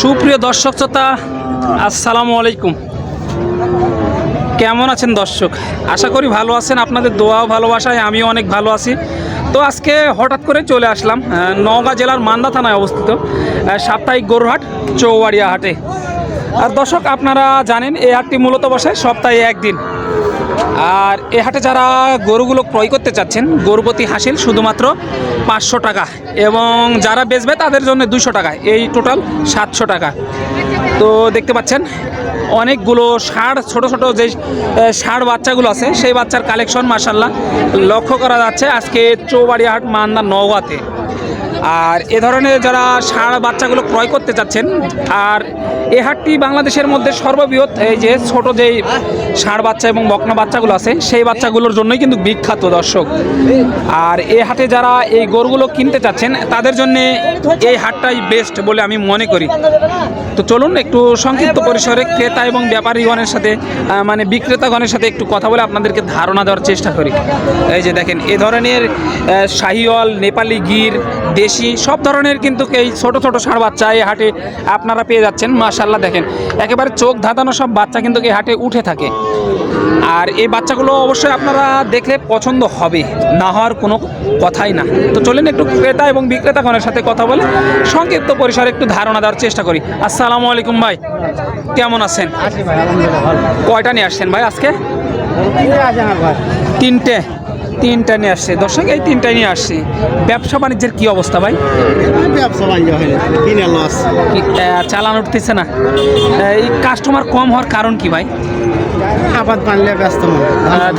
সুপ্রিয় দর্শক শ্রোতা, আসসালামু আলাইকুম। কেমন আছেন দর্শক? আশা করি ভালো আছেন, আপনাদের দোয়াও ভালোবাসায়, আমিও অনেক ভালো আছি। তো আজকে হঠাৎ করে চলে আসলাম নওগাঁ জেলার মান্দা থানায় অবস্থিত সাপ্তাহিক গরুহাট চৌবাড়িয়া হাটে আর দর্শক, আপনারা জানেন, এই হাটটি মূলত বসে সপ্তাহে একদিন। আর এ হাটে যারা গরুগুলো ক্রয় করতে চাচ্ছেন গরুপতি হাসিল শুধুমাত্র পাঁচশো টাকা এবং যারা বেচবে তাদের জন্য দুশো টাকা। এই টোটাল সাতশো টাকা। তো দেখতে পাচ্ছেন, অনেকগুলো ষাঁড়, ছোট ছোট যে ষাঁড় বাচ্চাগুলো আছে, সেই বাচ্চার কালেকশন মাসাল্লাহ লক্ষ্য করা যাচ্ছে আজকে চৌবাড়িয়া হাট মান্দা নওগাঁতে। আর এ ধরনের যারা ষাঁড় বাচ্চাগুলো ক্রয় করতে চাচ্ছেন আর এ হাটটি বাংলাদেশের মধ্যে সর্ববৃহৎ, এই যে ছোট যেই ষাঁড় বাচ্চা এবং বকনা বাচ্চাগুলো আছে, সেই বাচ্চাগুলোর জন্যই কিন্তু বিখ্যাত দর্শক। আর এই হাটে যারা এই গরুগুলো কিনতে চাচ্ছেন, তাদের জন্য এই হাটটাই বেস্ট বলে আমি মনে করি। তো চলুন একটু সংক্ষিপ্ত পরিসরে ক্রেতা এবং ব্যাপারীগণের সাথে মানে বিক্রেতাগণের সাথে একটু কথা বলে আপনাদেরকে ধারণা দেওয়ার চেষ্টা করি। এই যে দেখেন, এ ধরনের শাহিওয়াল, নেপালি গির, দেশি, সব ধরনের কিন্তু এই ছোট ছোট ষাঁড় বাচ্চা এই হাটে আপনারা পেয়ে যাচ্ছেন। মাশাল্লাহ দেখেন। একেবারে চোখ ধাঁধানো সব বাচ্চা কিন্তু এই হাটে উঠে থাকে। আর এই বাচ্চাগুলো অবশ্যই আপনারা দেখলে পছন্দ হবে না হওয়ার কোনো কথাই না। তো চলেন একটু ক্রেতা এবং বিক্রেতাগণের সাথে কথা বলে সংক্ষিপ্ত পরিসরে একটু ধারণা দেওয়ার চেষ্টা করি। আসসালামু আলাইকুম ভাই কেমন আছেন? কয়টা নিয়ে আসছেন ভাই আজকে? তিনটে। তিনটে নিয়ে আসছে। দর্শক এই তিনটা নিয়ে আসছে। ব্যবসা বাণিজ্যের কি অবস্থা ভাই? ব্যবসা বাণিজ্য হয়নি কিনে লস। চালান উঠতেছে না। এই কাস্টমার কম হওয়ার কারণ কি ভাই? আবাদ বানলে ব্যস্ত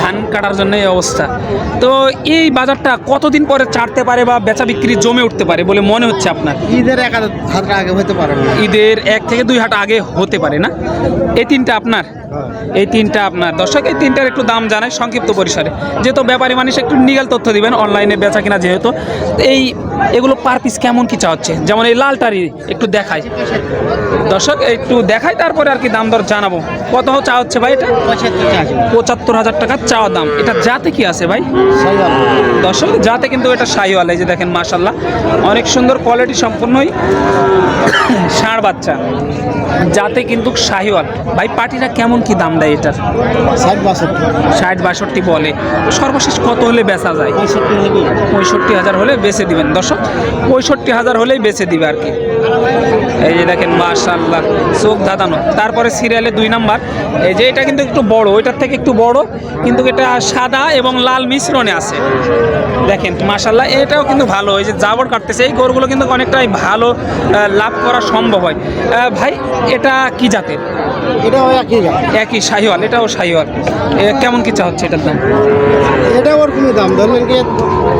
ধান কাটার জন্য এই অবস্থা। তো এই বাজারটা কতদিন পরে চাড়তে পারে বা বেচা বিক্রি জমে উঠতে পারে বলে মনে হচ্ছে আপনার? ঈদের এক হাত আগে হতে পারে না। ঈদের এক থেকে দুই হাট আগে হতে পারে না? এই তিনটা আপনার? এই তিনটা আপনার দর্শক, এই তিনটার একটু দাম জানায় সংক্ষিপ্ত পরিসরে। যেহেতু ব্যাপারী মানুষ একটু নিগাল তথ্য দিবেন অনলাইনে বেচা কিনা যেহেতু। এই, এগুলো পার পিস কেমন কি চা হচ্ছে যেমন এই লালটারি একটু দেখাই। দর্শক, একটু দেখাই, তারপরে আর কি দাম দর জানাব। কত চা হচ্ছে ভাই এটা? পঁচাত্তর হাজার টাকা চাওয়া দাম। এটা যাতে কি আছে ভাই? দর্শক যাতে কিন্তু এটা শাহিওয়াল এই যে দেখেন মাশাল্লাহ অনেক সুন্দর কোয়ালিটি সম্পূর্ণই ষাঁড় বাচ্চা। যাতে কিন্তু শাহিওয়াল ভাই পাটিরা কেমন কি দাম দেয় এটার? ষাট বাষট্টি। ষাট বাষট্টি বলে। সর্বশেষ কত হলে বেচা যায়? পঁয়ষট্টি হাজার হলে বেচে দিবেন। দর্শক পঁয়ষট্টি হাজার হলেই বেচে দিবে আর কি। এই যে দেখেন মাশাল্লাহ চোখ ধাঁধানো। তারপরে সিরিয়ালে দুই নাম্বার। এই যে এটা কিন্তু একটু বড় ওইটার থেকে একটু বড় কিন্তু এটা সাদা এবং লাল মিশ্রণে আছে। দেখেন মাশাল্লাহ এটাও কিন্তু ভালো। এই যে জাবর কাটতেছে এই গরুগুলো কিন্তু অনেকটাই ভালো লাভ করা সম্ভব হয়। ভাই এটা কি জাতের? এটাও একই একই শাহিওয়াল এটাও শাহিওয়াল কেমন কি চা হচ্ছে এটার দাম? এটা ওরকমই দাম? ধরলেন কি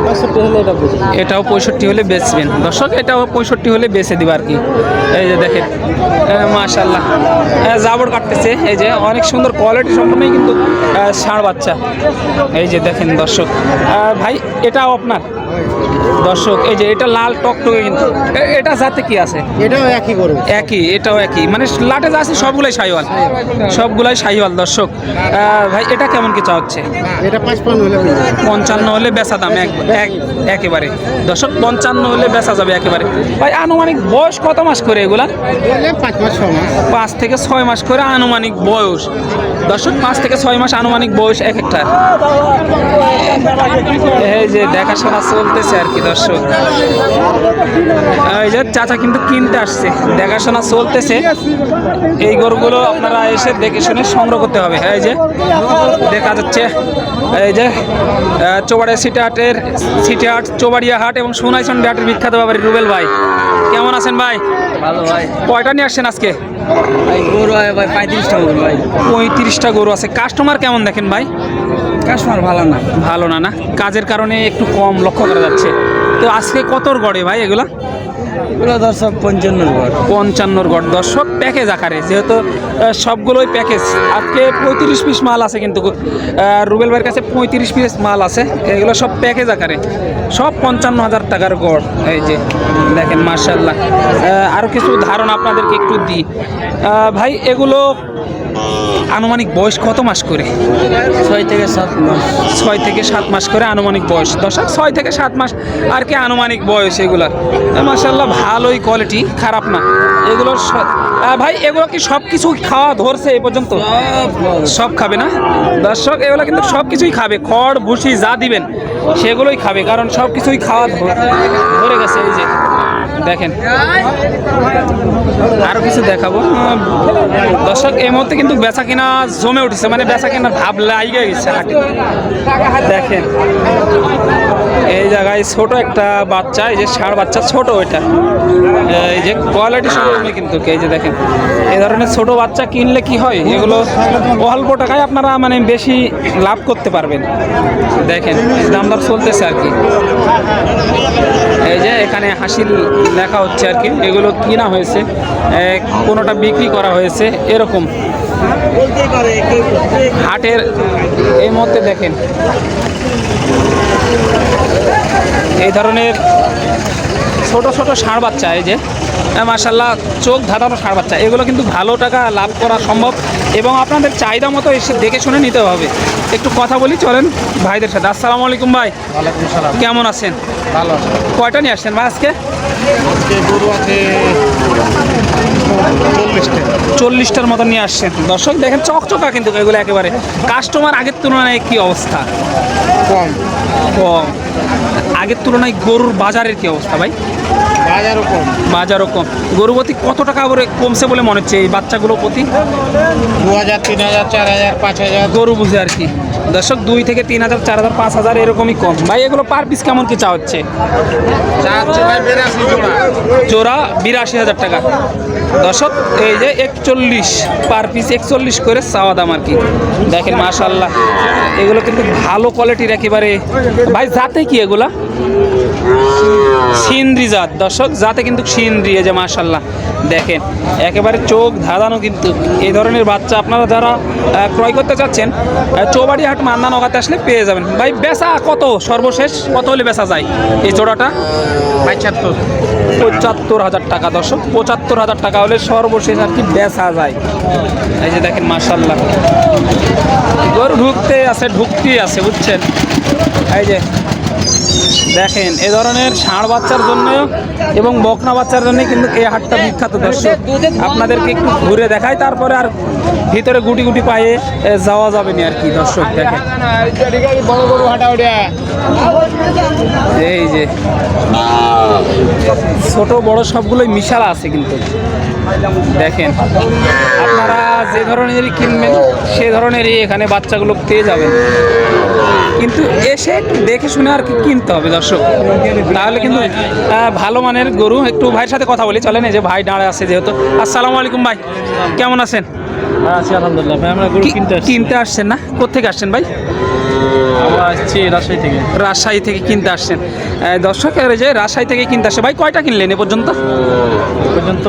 পঁয়ষট্টি হলে এটা এটাও পঁয়ষট্টি হলে বেচবেন। দর্শক এটাও পঁয়ষট্টি হলে বেচে দিবে আর কি। এই যে দেখেন মাশাল্লাহ জাবর কাটতেছে। এই যে অনেক সুন্দর কোয়ালিটি সম্পূর্ণই কিন্তু ষাঁড় বাচ্চা। এই যে দেখেন দর্শক। ভাই এটাও আপনার? দর্শক এই যে এটা লাল টকটকে কিন্তু। এটা যাতে কি আছে? এটাও একই করব একই এটাও একই। মানে লাটে যা আছে সবগুলাই সাইওয়াল। সবগুলাই সাইওয়াল দর্শক। ভাই এটা কেমন কি চা হচ্ছে এটা পাঁচ পান হলে পঞ্চান্ন হলে বেচা দাম এক এক একেবারে। দর্শক পঞ্চান্ন হলে বেচা যাবে একেবারে। ভাই আনুমানিক বয়স কত মাস করে এগুলা? পাঁচ থেকে ছয় মাস করে আনুমানিক বয়স। দর্শক পাঁচ থেকে ছয় মাস আনুমানিক বয়স এক একটা। এই যে দেখাশোনা চলতেছে আর কি দর্শক? এই যে চাচা কিন্তু কিনতে আসছে। দেখাশোনা চলতেছে। এই গরুগুলো আপনারা এসে দেখে শুনে সংগ্রহ করতে হবে। এই যে দেখা যাচ্ছে এই যে চৌবাড়িয়া সিটি হাটের সিটি হাট চৌবাড়িয়া হাট এবং সোনাইচন্ডি হাটের বিখ্যাত ব্যাপারী রুবেল ভাই। কেমন আছেন ভাই? ভালো ভাই। কয়টা নিয়ে আসছেন আজকে? ভাই গরু ভাই পঁয়ত্রিশটা গরু ভাই পঁয়ত্রিশটা গরু আছে। কাস্টমার কেমন দেখেন ভাই? কাস্টমার ভালো না। ভালো না না? কাজের কারণে একটু কম লক্ষ্য করা যাচ্ছে। তো আজকে কতর গড়ে ভাই এগুলা? এগুলো সব পঞ্চান্ন ঘর পঞ্চান্নর গড়। দর্শক প্যাকেজ আকারে। যেহেতু সবগুলোই প্যাকেজ আজকে পঁয়ত্রিশ পিস মাল আছে কিন্তু রুবেল ভাইয়ের কাছে পঁয়ত্রিশ পিস মাল আছে। এগুলো সব প্যাকেজ আকারে। সব পঞ্চান্ন হাজার টাকার গড়। এই যে দেখেন মার্শাল্লাহ আরও কিছু ধারণা আপনাদেরকে একটু দিই। ভাই এগুলো আনুমানিক বয়স কত মাস করে? ছয় থেকে সাত মাস। ছয় থেকে সাত মাস করে আনুমানিক বয়স। দশক ছয় থেকে সাত মাস। আর কি আনুমানিক বয়স এগুলার? মাসাল্লাহ ভালোই কোয়ালিটি খারাপ না। এগুলো ভাই, এগুলো কি সব কিছু খাওয়া ধরছে এ পর্যন্ত? সব খাবে না? দর্শক, এগুলো কিন্তু সব কিছুই খাবে। খড়, ভুসি, যা দিবেন, সেগুলোই খাবে, কারণ সব কিছুই খাওয়া ধরে গেছে এই যে। দেখেন। আরও কিছু দেখাবো। দর্শক, এই মুহূর্তে কিন্তু বেচা কিনা জমে উঠেছে মানে বেচা কিনা ভাব লাগিয়ে গেছে দেখেন। এই জায়গায় ছোট একটা বাচ্চা, এই যে ষাঁড় বাচ্চা ছোট ওইটা। এই যে কোয়ালিটি সম্পূর্ণ কিন্তু, এই যে দেখেন। এই ধরনের ছোট বাচ্চা কিনলে কি হয়? এগুলো অল্প টাকায় আপনারা মানে বেশি লাভ করতে পারবেন। দেখেন দাম দর চলতেছে আর কি। এই যে এখানে হাসিল লেখা হচ্ছে আর কি। এগুলো কিনা হয়েছে কোনোটা বিক্রি করা হয়েছে, এরকম। হাটের এই মধ্যে দেখেন। এই ধরনের ছোট ছোট ষাঁড় বাচ্চা এই যে মার্শাল্লাহ চোখ ধাঁধানো ষাঁড় বাচ্চা এগুলো কিন্তু ভালো টাকা লাভ করা সম্ভব এবং আপনাদের চাহিদা মতো এসে দেখে শুনে নিতে হবে। একটু কথা বলি চলেন ভাইদের সাথে। আসসালামু আলাইকুম ভাই। কেমন আছেন? ভালো কয়টা নিয়ে আসছেন ভাই আজকে? আজকে গরু আছে চল্লিশটার মতো নিয়ে আসছেন দর্শক দেখেন চকচকা কিন্তু এগুলো একেবারে। কাস্টমার আগের তুলনায় কি অবস্থা? কম। কম। আগের তুলনায় গরুর বাজারের কি অবস্থা ভাই? বাজারও কম। বাজারও কম। গরু প্রতি কত টাকা করে কমছে বলে মনে হচ্ছে এই বাচ্চাগুলো প্রতি? দু হাজার তিন হাজার চার হাজার পাঁচ হাজার। গরু বুঝে আর কি। দর্শক দুই থেকে তিন হাজার চার হাজার পাঁচ হাজার এরকমই কম। ভাই এগুলো পার পিস কেমন কি চা হচ্ছে চাচ্ছে ভাই বেরাশি জোড়া বিরাশি হাজার টাকা। দশক এই যে একচল্লিশ পার পিস একচল্লিশ করে চাওয়া দাম আর কি। দেখেন মাশাল্লাহ এগুলো কিন্তু ভালো কোয়ালিটির একেবারে। ভাই, যাতে কি এগুলা? সিন্দ্রি জাত। দর্শক জাতে কিন্তু সিন্দ্রি এই যে মাশাল্লাহ দেখেন একেবারে চোখ ধাঁধানো কিন্তু এই ধরনের বাচ্চা আপনারা যারা ক্রয় করতে চাচ্ছেন চৌবাড়ি হাট মান্না নগাতে আসলে পেয়ে যাবেন। ভাই বেচা কত? সর্বশেষ কত হলে বেচা যায়? এই জোড়াটা? পঁচাত্তর। পঁচাত্তর হাজার টাকা দর্শক। পঁচাত্তর হাজার টাকা হলে সর্বশেষ আর কি বেচা যায়। এই যে দেখেন মার্শাল্লাহ গরু ঢুকতে আছে ঢুকতেই আছে বুঝছেন? এই যে দেখেন, এ ধরনের ষাঁড় বাচ্চার জন্য এবং বকনা বাচ্চার জন্য কিন্তু এই হাটটা বিখ্যাত, দর্শক। আপনাদেরকে একটু ঘুরে দেখাই, তারপরে আর ভিতরে গুটি গুটি পায়ে যাওয়া যাবে না আর কি, দর্শক, দেখেন। এই যে, ছোট বড় সবগুলোই মিশালা আছে কিন্তু। দেখেন, আপনারা যে ধরনেরই কিনবেন, সে ধরনেরই এখানে বাচ্চাগুলো পেয়ে যাবেন। কিন্তু এসে একটু দেখে শুনে আর কি কিনতে হবে দর্শক। তাহলে কিন্তু ভালো মানের গরু। একটু ভাইয়ের সাথে কথা বলি চলেন এই যে ভাই দাঁড়ায় আছে যেহেতু। আসসালামু আলাইকুম ভাই কেমন আছেন? আছি আলহামদুলিল্লাহ। ভাই আমরা গরু কিনতে কিনতে আসছেন না? কোথেকে আসছেন ভাই? আমরা আসছি রাজশাহী থেকে। রাজশাহী থেকে কিনতে আসছেন। দর্শক যে রাজশাহী থেকে কিনতে আসছে ভাই কয়টা কিনলেন এ পর্যন্ত? পর্যন্ত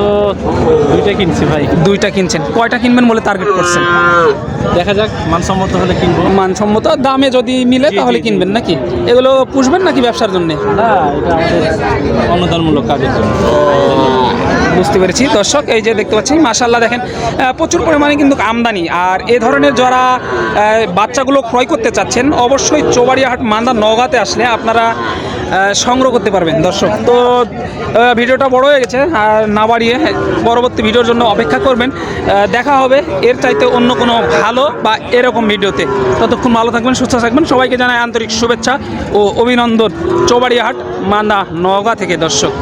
দুইটা কিনছি ভাই। দুইটা কিনছেন। কয়টা কিনবেন বলে টার্গেট করছেন? দেখা যাক মানসম্মত হলে কিনবো। মানসম্মত দামে যদি মিলে তাহলে। কিনবেন নাকি? এগুলো পুষবেন নাকি ব্যবসার জন্য? না এটা আমাদের অনুদানমূলক কাজের জন্য। বুঝতে পেরেছি। দর্শক এই যে দেখতে পাচ্ছি মাশাল্লাহ দেখেন প্রচুর পরিমাণে কিন্তু আমদানি। আর এ ধরনের যারা বাচ্চাগুলো ক্রয় করতে চাচ্ছেন অবশ্যই চৌবাড়িয়াহাট মান্দা নগাতে আসলে আপনারা সংগ্রহ করতে পারবেন, দর্শক। তো ভিডিওটা বড় হয়ে গেছে, আর না বাড়িয়ে পরবর্তী ভিডিওর জন্য অপেক্ষা করবেন। দেখা হবে এর চাইতে অন্য কোনো ভালো বা এরকম ভিডিওতে। ততক্ষণ ভালো থাকবেন, সুস্থ থাকবেন। সবাইকে জানাই আন্তরিক শুভেচ্ছা ও অভিনন্দন চৌবাড়িয়াহাট মান্দা নওগাঁ থেকে, দর্শক।